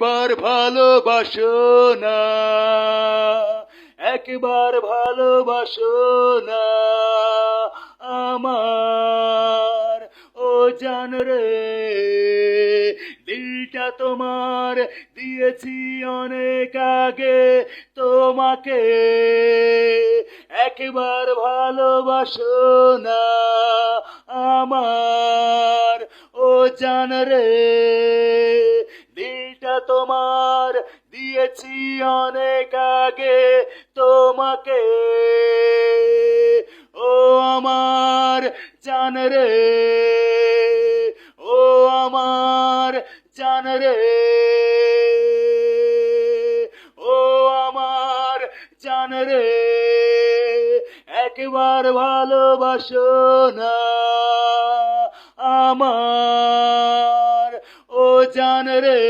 একবার ভালোবাসো না, একবার ভালোবাসো না, আমার, ও জান রে, দিলটা তোমার দিয়েছি অনেক আগে তোমাকে, একবার ভালোবাসো না, আমার, ও জান রে। দিলটা তোমার, দিয়েছি অনেক আগে তোমাকে। ও আমার জান রে, ও আমার জান রে, ও আমার জান রে। একবার ভালোবাসো না আমার, ও জান রে।